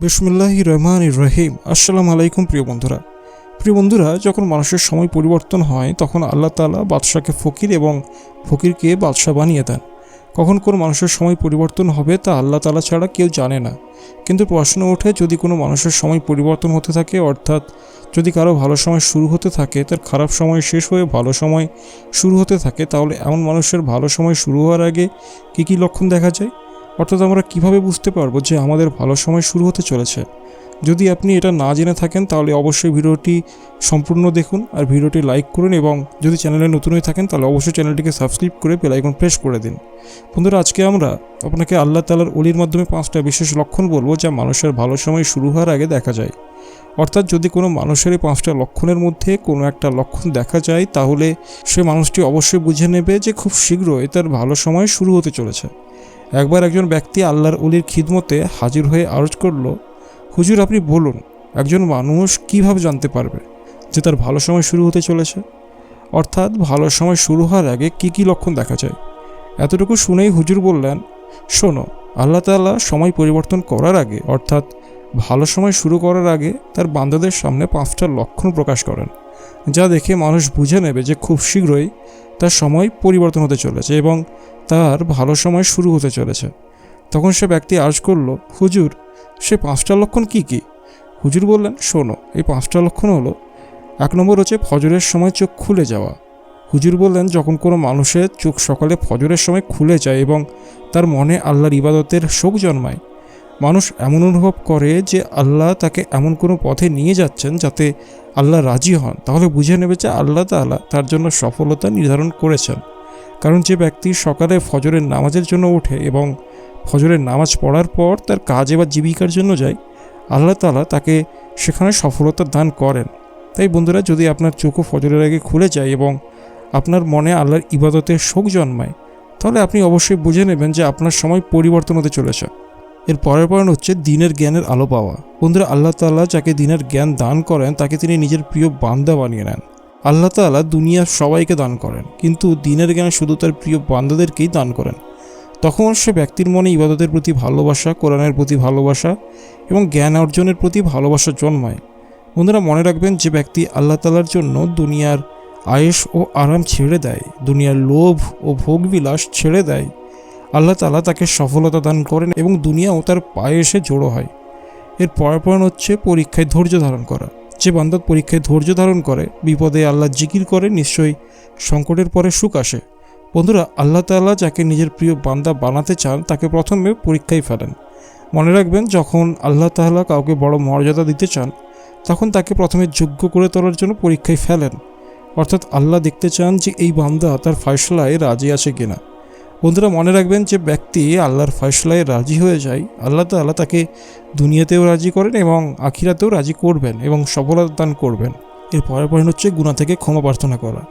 বিসমুল্লাহ রহমান রহিম আসসালামু আলাইকুম প্রিয় বন্ধুরা। প্রিয় বন্ধুরা, যখন মানুষের সময় পরিবর্তন হয়, তখন আল্লাহ তালা বাদশাকে ফকির এবং ফকিরকে বাদশাহ বানিয়ে দেন। কখন কোন মানুষের সময় পরিবর্তন হবে তা আল্লাহ তালা ছাড়া কেউ জানে না। কিন্তু প্রশ্ন ওঠে, যদি কোনো মানুষের সময় পরিবর্তন হতে থাকে, অর্থাৎ যদি কারও ভালো সময় শুরু হতে থাকে, তার খারাপ সময় শেষ হয়ে ভালো সময় শুরু হতে থাকে, তাহলে এমন মানুষের ভালো সময় শুরু হওয়ার আগে কী কী লক্ষণ দেখা যায়? অর্থাৎ আমরা কীভাবে বুঝতে পারব যে আমাদের ভালো সময় শুরু হতে চলেছে? যদি আপনি এটা না জেনে থাকেন, তাহলে অবশ্যই ভিডিওটি সম্পূর্ণ দেখুন আর ভিডিওটি লাইক করুন এবং যদি চ্যানেলে নতুন হয়ে থাকেন, তাহলে অবশ্যই চ্যানেলটিকে সাবস্ক্রাইব করে বেলাইকন প্রেস করে দিন। বন্ধুরা, আজকে আমরা আপনাকে আল্লাহ তালার অলির মাধ্যমে পাঁচটা বিশেষ লক্ষণ বলব যা মানুষের ভালো সময় শুরু হওয়ার আগে দেখা যায়। অর্থাৎ যদি কোনো মানুষের এই পাঁচটা লক্ষণের মধ্যে কোনো একটা লক্ষণ দেখা যায়, তাহলে সে মানুষটি অবশ্যই বুঝে নেবে যে খুব শীঘ্রই তার ভালো সময় শুরু হতে চলেছে। একবার একজন ব্যক্তি আল্লাহর উলির খিদমতে হাজির হয়ে আরজ করল, হুজুর, আপনি বলুন, একজন মানুষ কীভাবে জানতে পারবে যে তার ভালো সময় শুরু হতে চলেছে? অর্থাৎ ভালো সময় শুরু হওয়ার আগে কি কি লক্ষণ দেখা যায়? এতটুকু শুনেই হুজুর বললেন, শোনো, আল্লাহ তাআলা সময় পরিবর্তন করার আগে, অর্থাৎ ভালো সময় শুরু করার আগে তার বান্দাদের সামনে পাঁচটা লক্ষণ প্রকাশ করেন। যা দেখে মানুষ বুঝে নেবে যে খুব শীঘ্রই তার সময় পরিবর্তন হতে চলেছে এবং তার ভালো সময় শুরু হতে চলেছে। তখন সে ব্যক্তি আর্জ করল, হুজুর, সে পাঁচটা লক্ষণ কি কি? হুজুর বললেন, শোনো, এই পাঁচটা লক্ষণ হলো, এক নম্বর হচ্ছে ফজরের সময় চোখ খুলে যাওয়া। হুজুর বললেন, যখন কোনো মানুষের চোখ সকালে ফজরের সময় খুলে যায় এবং তার মনে আল্লাহর ইবাদতের শোক জন্মায়, মানুষ এমন অনুভব করে যে আল্লাহ তাকে এমন কোনো পথে নিয়ে যাচ্ছেন যাতে আল্লাহ রাজি হন, তাহলে বুঝে নেবে যে আল্লাহ তাআলা তার জন্য সফলতা নির্ধারণ করেছেন। কারণ যে ব্যক্তি সকালে ফজরের নামাজের জন্য ওঠে এবং ফজরের নামাজ পড়ার পর তার কাজে বা জীবিকার জন্য যায়, আল্লাহ তালা তাকে সেখানে সফলতা দান করেন। তাই বন্ধুরা, যদি আপনার চোখও ফজরের আগে খুলে যায় এবং আপনার মনে আল্লাহর ইবাদতের শোক জন্মায়, তাহলে আপনি অবশ্যই বুঝে নেবেন যে আপনার সময় পরিবর্তন হতে চলেছে। এর পরের পয়েন্ট হচ্ছে দিনের জ্ঞানের আলো পাওয়া। বন্ধুরা, আল্লাহ তাল্লাহ যাকে দিনের জ্ঞান দান করেন, তাকে তিনি নিজের প্রিয় বান্দা বানিয়ে নেন। আল্লাহ তাআলা দুনিয়ার সবাইকে দান করেন, কিন্তু দিনের জ্ঞান শুধু তার প্রিয় বান্দাদেরকেই দান করেন। তখন সে ব্যক্তির মনে ইবাদতের প্রতি ভালোবাসা, কোরআনের প্রতি ভালোবাসা এবং জ্ঞান অর্জনের প্রতি ভালোবাসা জন্মায়। বন্ধুরা, মনে রাখবেন যে ব্যক্তি আল্লাহ তালার জন্য দুনিয়ার আয়েস ও আরাম ছেড়ে দেয়, দুনিয়ার লোভ ও ভোগবিলাস ছেড়ে দেয় আল্লাহ তালা তাকে সফলতা দান করেন এবং দুনিয়াও তার পায়ে এসে জড়ো হয়। এর পরের হচ্ছে পরীক্ষায় ধৈর্য ধারণ করা। যে বান্দার পরীক্ষায় ধৈর্য ধারণ করে, বিপদে আল্লাহ জিকির করে, নিশ্চয়ই সংকটের পরে সুখ আসে। বন্ধুরা, আল্লাহ তাআলা যাকে নিজের প্রিয় বান্দা বানাতে চান, তাকে প্রথমে পরীক্ষায় ফেলেন। মনে রাখবেন, যখন আল্লাহ তাআলা কাউকে বড় মর্যাদা দিতে চান, তখন তাকে প্রথমে যোগ্য করে তোলার জন্য পরীক্ষায় ফেলেন। অর্থাৎ আল্লাহ দেখতে চান যে এই বান্দা তার ফয়সলায় রাজি আছে কিনা। বন্ধুরা মনে রাখবেন যে ব্যক্তি আল্লাহর ফয়সলায় রাজি হয়ে যায়, আল্লাহ তাআলা তাকে দুনিয়াতেও রাজি করেন এবং আখিরাতেও রাজি করবেন এবং সফলতা দান করবেন। এর পরের পয়েন্ট হচ্ছে গুণা থেকে ক্ষমা প্রার্থনা করা।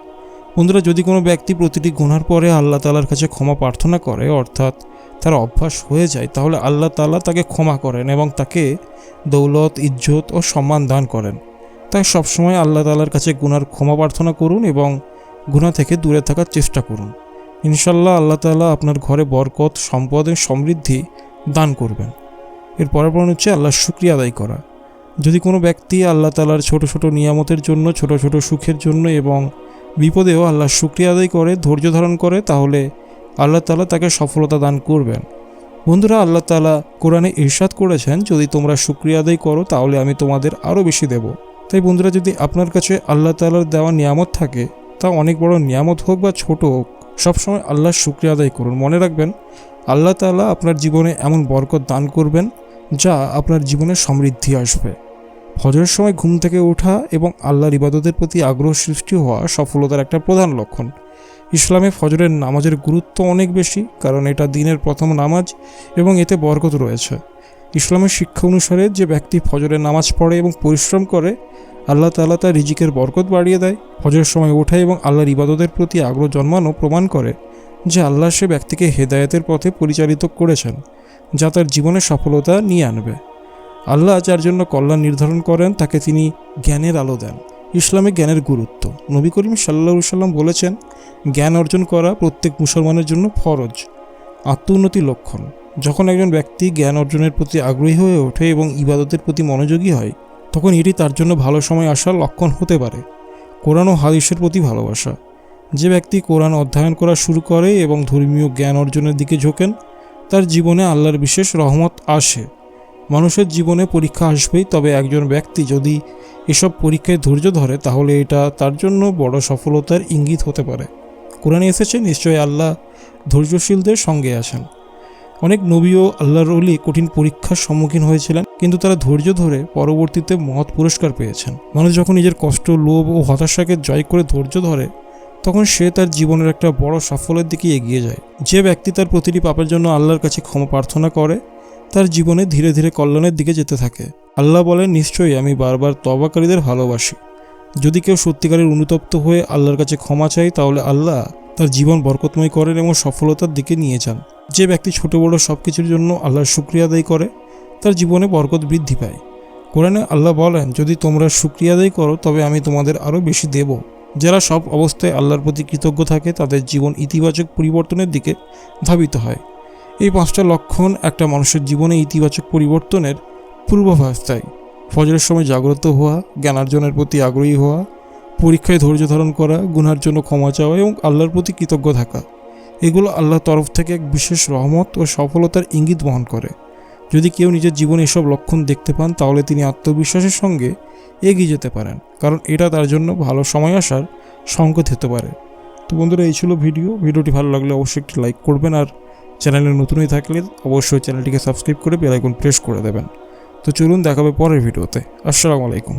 বন্ধুরা, যদি কোনো ব্যক্তি প্রতিটি গুনার পরে আল্লাহ তালার কাছে ক্ষমা প্রার্থনা করে, অর্থাৎ তার অভ্যাস হয়ে যায়, তাহলে আল্লাহ তালা তাকে ক্ষমা করেন এবং তাকে দৌলত, ইজ্জত ও সম্মান দান করেন। তাই সবসময় আল্লাহ তালার কাছে গুনার ক্ষমা প্রার্থনা করুন এবং গুণা থেকে দূরে থাকার চেষ্টা করুন। ইনশাল্লাহ আল্লাহ তালা আপনার ঘরে বরকত সম্পদের সমৃদ্ধি দান করবেন। এর পরের পর হচ্ছে আল্লাহর শুক্রিয়া আদায় করা। যদি কোনো ব্যক্তি আল্লাহ তালার ছোট ছোট নিয়ামতের জন্য, ছোট ছোট সুখের জন্য এবং বিপদেও আল্লাহর শুক্রিয়া আদায় করে, ধৈর্য ধারণ করে, তাহলে আল্লাহ তালা তাকে সফলতা দান করবেন। বন্ধুরা, আল্লাহ তালা কোরআনে ইরশাদ করেছেন, যদি তোমরা শুক্রিয়া আদায় করো, তাহলে আমি তোমাদের আরও বেশি দেব। তাই বন্ধুরা, যদি আপনার কাছে আল্লাহ তালার দেওয়া নিয়ামত থাকে, তা অনেক বড় নিয়ামত হোক বা ছোট হোক সবসময় আল্লাহর শুক্রিয়া আদায় করুন। মনে রাখবেন, আল্লাহ তালা আপনার জীবনে এমন বরকত দান করবেন যা আপনার জীবনে সমৃদ্ধি আসবে। ফজরের সময় ঘুম থেকে ওঠা এবং আল্লাহর ইবাদতের প্রতি আগ্রহ সৃষ্টি হওয়া সফলতার একটা প্রধান লক্ষণ। ইসলামে ফজরের নামাজের গুরুত্ব অনেক বেশি, কারণ এটা দিনের প্রথম নামাজ এবং এতে বরকত রয়েছে। ইসলামের শিক্ষা অনুসারে যে ব্যক্তি ফজরের নামাজ পড়ে এবং পরিশ্রম করে আল্লাহ তাআলা তার রিজিকের বরকত বাড়িয়ে দেয়, হজের সময় ওঠা এবং আল্লাহর ইবাদতের প্রতি আগ্রহ জন্মানো প্রমাণ করে যে আল্লাহ সে ব্যক্তিকে হেদায়তের পথে পরিচালিত করেছেন, যা তার জীবনে সফলতা নিয়ে আনবে। আল্লাহ যার জন্য কল্যাণ নির্ধারণ করেন, তাকে তিনি জ্ঞানের আলো দেন। ইসলামে জ্ঞানের গুরুত্ব। নবী করিম সাল্লা সাল্লাম বলেছেন, জ্ঞান অর্জন করা প্রত্যেক মুসলমানের জন্য ফরজ, আত্মোন্নতি লক্ষণ। যখন একজন ব্যক্তি জ্ঞান অর্জনের প্রতি আগ্রহী হয়ে ওঠে এবং ইবাদতের প্রতি মনোযোগী হয় তখন এটি তার জন্য ভালো সময় আসার লক্ষণ হতে পারে। কোরআন ও হাদিসের প্রতি ভালোবাসা। যে ব্যক্তি কোরআন অধ্যয়ন করা শুরু করে এবং ধর্মীয় জ্ঞান অর্জনের দিকে ঝোঁকেন, তার জীবনে আল্লাহর বিশেষ রহমত আসে। মানুষের জীবনে পরীক্ষা আসবেই, তবে একজন ব্যক্তি যদি এসব পরীক্ষায় ধৈর্য ধরে, তাহলে এটা তার জন্য বড় সফলতার ইঙ্গিত হতে পারে। কোরআনে এসেছে নিশ্চয়ই আল্লাহ ধৈর্যশীলদের সঙ্গে আছেন। অনেক নবীও আল্লাহর অলি কঠিন পরীক্ষার সম্মুখীন হয়েছিলেন। কিন্তু তারা ধৈর্য ধরে পরবর্তীতে মহৎ পুরস্কার পেয়েছেন। মানুষ যখন নিজের কষ্ট, লোভ ও হতাশাকে জয় করে ধৈর্য ধরে, তখন সে তার জীবনের একটা বড় সাফল্যের দিকে এগিয়ে যায়। যে ব্যক্তি তার প্রতিটি পাপের জন্য আল্লাহর কাছে ক্ষমা প্রার্থনা করে, তার জীবনে ধীরে ধীরে কল্যাণের দিকে যেতে থাকে। আল্লাহ বলেন, নিশ্চয়ই আমি বারবার তবাকারীদের ভালোবাসি। যদি কেউ সত্যিকারের অনুতপ্ত হয়ে আল্লাহর কাছে ক্ষমা চায়, তাহলে আল্লাহ তার জীবন বরকতময় করেন এবং সফলতার দিকে নিয়ে যান। যে ব্যক্তি ছোট, বড় সব কিছুর জন্য আল্লাহর শুক্রিয়া আদায় করে তার জীবনে বরকত বৃদ্ধি পায়। কোরআনে আল্লাহ বলেন, যদি তোমরা শুক্রিয়া আদায় করো, তবে আমি তোমাদের আরও বেশি দেব। যারা সব অবস্থায় আল্লাহর প্রতি কৃতজ্ঞ থাকে, তাদের জীবন ইতিবাচক পরিবর্তনের দিকে ধাবিত হয়। এই পাঁচটা লক্ষণ একটা মানুষের জীবনে ইতিবাচক পরিবর্তনের পূর্বাভাস দেয়। ফজরের সময় জাগ্রত হওয়া, জ্ঞানার্জনের প্রতি আগ্রহী হওয়া, পরীক্ষায় ধৈর্য ধারণ করা, গুনার জন্য ক্ষমা চাওয়া এবং আল্লাহর প্রতি কৃতজ্ঞ থাকা, এগুলো আল্লাহর তরফ থেকে এক বিশেষ রহমত ও সফলতার ইঙ্গিত বহন করে। যদি কেউ নিজের জীবনে এসব লক্ষণ দেখতে পান, তাহলে তিনি আত্মবিশ্বাসের সঙ্গে এগিয়ে যেতে পারেন, কারণ এটা তার জন্য ভালো সময় আসার সংকেত হতে পারে। তো বন্ধুরা, এই ছিল ভিডিও। ভিডিওটি ভালো লাগলে অবশ্যই একটি লাইক করবেন আর চ্যানেলে নতুনই থাকলে অবশ্যই চ্যানেলটিকে সাবস্ক্রাইব করে বেলাইকন প্রেস করে দেবেন। তো চলুন, দেখাবে পরের ভিডিওতে। আসসালামু আলাইকুম।